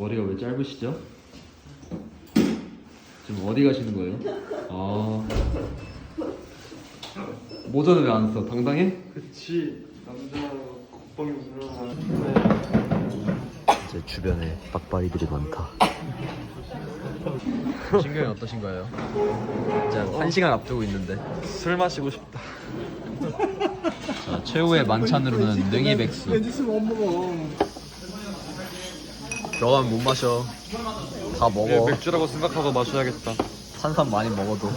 머리가 왜 짧으시죠? 지금 어디 가시는 거예요? 아 모자는 왜 안 써? 당당해? 그치 남자 국방이구나 제 주변에 빡빡이들이 많다. 신경이 어떠신가요? 진짜 한 시간 앞두고 있는데. 술 마시고 싶다 자, 최후의 만찬으로는. 왠지 못 먹어 들어가면 못 마셔. 다 먹어. 네, 맥주라고 생각하고 마셔야겠다 탄산 많이 먹어도.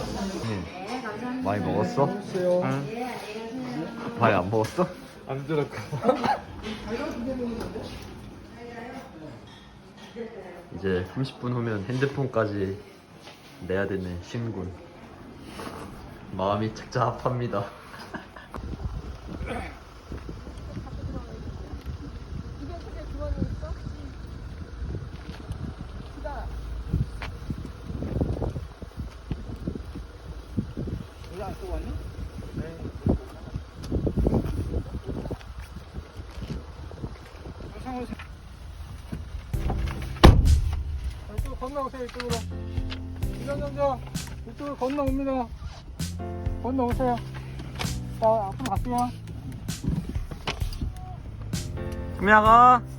많이 먹었어? 응? 많이 안 먹었어? 안 들었고 이제 30분 후면 핸드폰까지 내야 되는 신군. 마음이 착잡합니다. 이쪽으로 건너오세요 이쪽으로. 이정정정. 이쪽으로 건너옵니다. 건너오세요. 자 앞으로 갈게요. 금야가. 아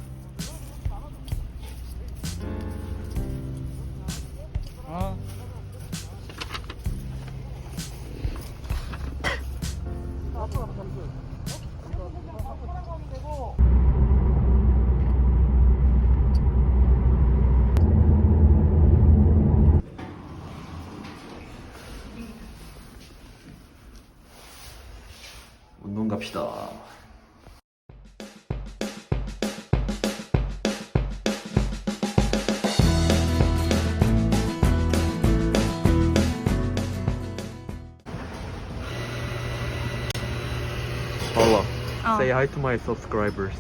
Paula 어. say hi to my subscribers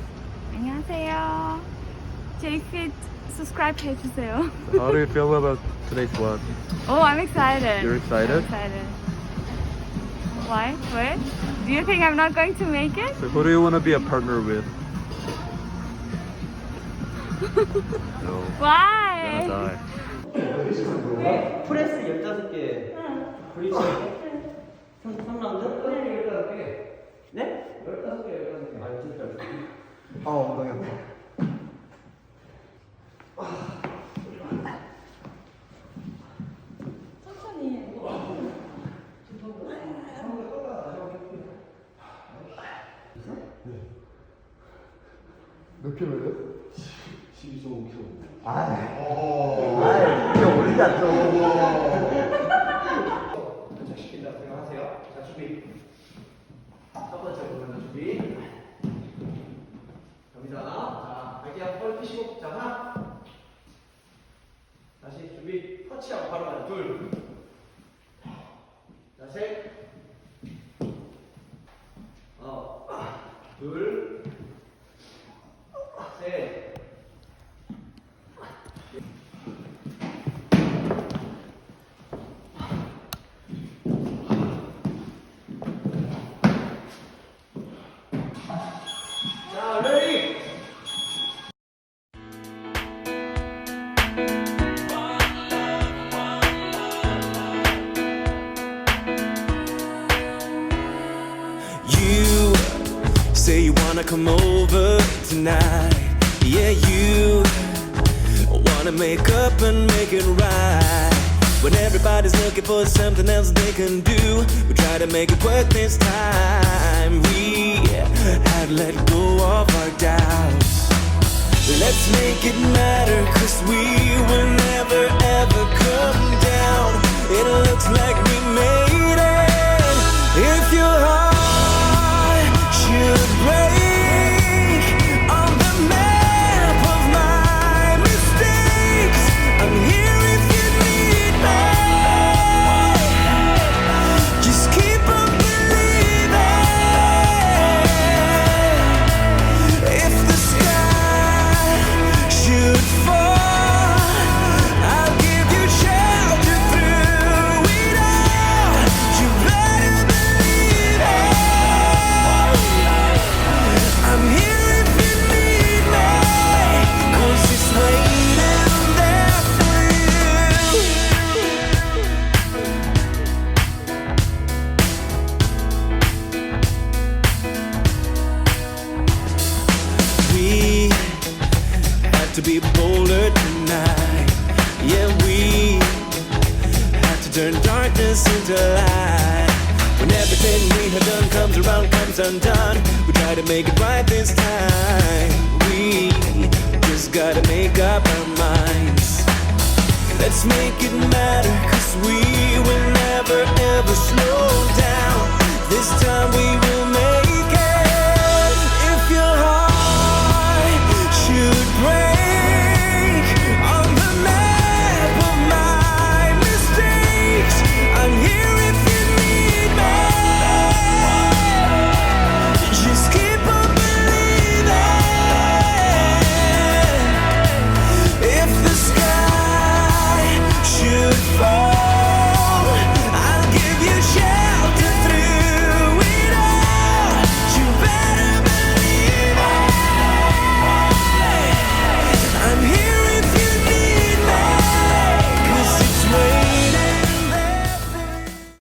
안녕하세요. 제이핏 subscribe 해주세요. how do you feel about today's vlog Oh, I'm excited. you're excited excited. Why? What? Do you think I'm not going to make it? so who do you want to be a partner with no Why? die 프레스 15개 브릿지 3라운드? 네 15개 네? 15개 15개. 아 진짜 아 엉덩이 아파. 시킨다 생각하세요. 자, 준비. 첫 번째 보면 준비. 하나. 자, 갈게요. 펄 피시고. 자, 하나. 다시 준비. 터치하고 바로 가자. 둘. 자, 셋. 어. 둘. Come over tonight. Yeah, you wanna make up and make it right. When everybody's looking for something else they can do, we try to make it work this time. We had let go of our doubts. Let's make it matter, cause we will turn darkness into light. When everything we have done comes around, comes undone, we try to make it right this time. We just gotta make up our minds. Let's make it matter, cause we will never ever slow down. This time we will.